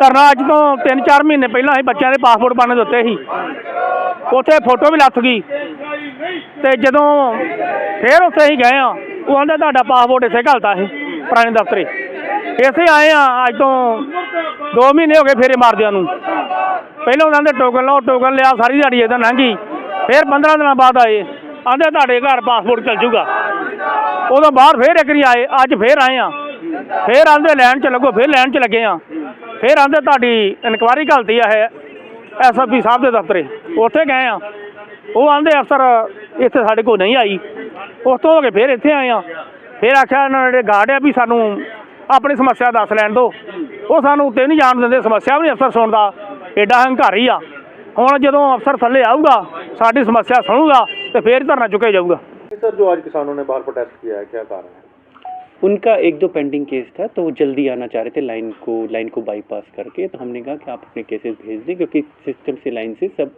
ਧਰਨਾ ਅੱਜ ਤੋਂ 3-4 ਮਹੀਨੇ ਪਹਿਲਾਂ ਹੀ ਬੱਚਿਆਂ ਦੇ ਪਾਸਪੋਰਟ ਬਣਨ ਦਿੱਤੇ ਸੀ। ਉੱਥੇ ਫੋਟੋ ਵੀ ਲੱਥ ਗਈ। ਤੇ ਜਦੋਂ ਫੇਰ ਉੱਥੇ ਹੀ ਗਏ ਆ, ਉਹ ਆਂਦਾ ਤੁਹਾਡਾ ਪਾਸਪੋਰਟ ਇੱਥੇ ਘਲਤਾ ਸੀ, ਪੁਰਾਣੇ ਦਫ਼ਤਰੇ ਇੱਥੇ ਆਏ ਆ, ਅੱਜ ਤੋਂ 2 ਮਹੀਨੇ ਹੋ ਗਏ ਫੇਰੇ ਮਾਰਦਿਆਂ ਨੂੰ। ਪਹਿਲਾਂ ਉਹਨਾਂ ਦੇ ਟੋਕਨ ਲਓ ਟੋਕਨ ਲਿਆ, ਸਾਰੀ ਦਿਹਾੜੀ ਇਹਦਾ ਲੰਘੀ। ਫਿਰ 15 ਦਿਨਾਂ ਬਾਅਦ ਆਏ। ਆਂਦੇ ਤੁਹਾਡੇ ਘਰ ਪਾਸਪੋਰਟ ਚੱਲ ਜੂਗਾ। ਉਦੋਂ ਬਾਅਦ ਫੇਰ ਇੱਕ ਵਾਰੀ ਆਏ, ਅੱਜ ਫੇਰ ਆਏ ਆ। ਫੇਰ ਆਂਦੇ ਲੈਣ ਚ ਲੱਗੋ, ਫੇਰ ਲੈਣ ਚ ਲੱਗੇ ਆ। ਫਿਰ ਆਂਦੇ ਤੁਹਾਡੀ ਇਨਕੁਆਰੀ ਘਲਤੀ ਆ ਇਹ ਐਸਐਸਪੀ ਸਾਹਿਬ ਦੇ ਦਫ਼ਤਰੇ। ਉੱਥੇ ਗਏ ਆ। ਉਹ ਆਂਦੇ, ਅਫਸਰ, ਇੱਥੇ ਸਾਡੇ ਕੋਲ ਨਹੀਂ ਆਈ। ਉਸ ਤੋਂ ਹੋ ਕੇ ਫਿਰ ਇੱਥੇ ਆਏ ਆ। ਫਿਰ ਆਖਿਆ ਇਹਨਾਂ ਨੇ ਗਾਰਡ ਆ ਵੀ ਸਾਨੂੰ ਆਪਣੀ ਸਮੱਸਿਆ ਦੱਸ ਲੈਣ ਦਿਓ ਉਹ ਸਾਨੂੰ ਉੱਤੇ ਨਹੀਂ ਜਾਣ ਦਿੰਦੇ, ਸਮੱਸਿਆ ਵੀ ਨਹੀਂ ਅਫਸਰ ਸੁਣਦਾ। ਐਡਾ ਹੰਕਾਰੀ ਆ। ਹੁਣ ਜਦੋਂ ਅਫਸਰ ਥੱਲੇ ਆਊਗਾ, ਸਾਡੀ ਸਮੱਸਿਆ ਸੁਣੂਗਾ ਤੇ ਫੇਰ ਧਰਨਾ ਚੁੱਕਿਆ ਜਾਊਗਾ। ਸਰ, ਜੋ ਅੱਜ ਕਿਸਾਨਾਂ ਨੇ ਬਾਹਰ ਪ੍ਰੋਟੈਸਟ ਕੀਤਾ ਹੈ ਕੀ ਕਾਰਨ ਹੈ? उनका एक दो पेंडिंग केस था तो वो जल्दी आना चाह रहे थे लाइन को लाइन को बाईपास करके। तो हमने कहा कि आप अपने केसेस भेज दें क्योंकि सिस्टम से लाइन से सब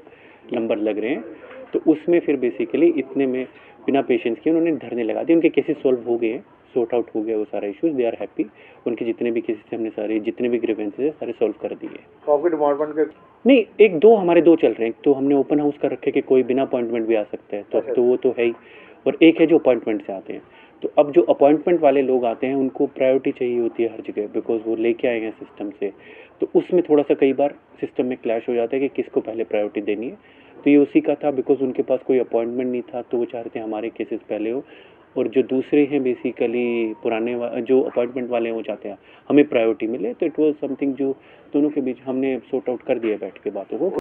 नंबर लग रहे हैं। तो उसमें फिर बेसिकली इतने में बिना पेशेंस के उन्होंने धरने लगा दिए। उनके केसेस सॉल्व हो गए हैं सॉर्ट आउट हो गया वो सारा इश्यूज़ दे आर हैप्पी उनके जितने भी केसेस हमने सारे जितने भी ग्रीवेंसेस है सारे सॉल्व कर दिए। आपके डिपार्टमेंट के नहीं एक दो हमारे दो चल रहे हैं। तो हमने ओपन हाउस कर रखे कि कोई बिना अपॉइंटमेंट भी आ सकता है। तो अब तो वो तो है ही। और एक है जो अपॉइंटमेंट से आते हैं। तो अब जो अपॉइंटमेंट वाले लोग आते हैं, उनको प्रायोरिटी चाहिए होती है हर जगह बिकॉज़ वो लेके आए हैं सिस्टम से। तो उसमें थोड़ा सा कई बार सिस्टम में क्लैश हो जाता है कि किसको पहले प्रायोरिटी देनी है। तो ये उसी का था बिकॉज़ उनके पास कोई अपॉइंटमेंट नहीं था तो वो चाह रहे थे हमारे केसेस पहले हो। और जो दूसरे हैं बेसिकली पुराने वा- जो अपॉइंटमेंट वाले हैं, वो चाहते हैं हमें प्रायोरिटी मिले। तो इट वॉज़ समथिंग जो दोनों के बीच हमने सॉर्ट आउट कर दिया बैठ के बातों को।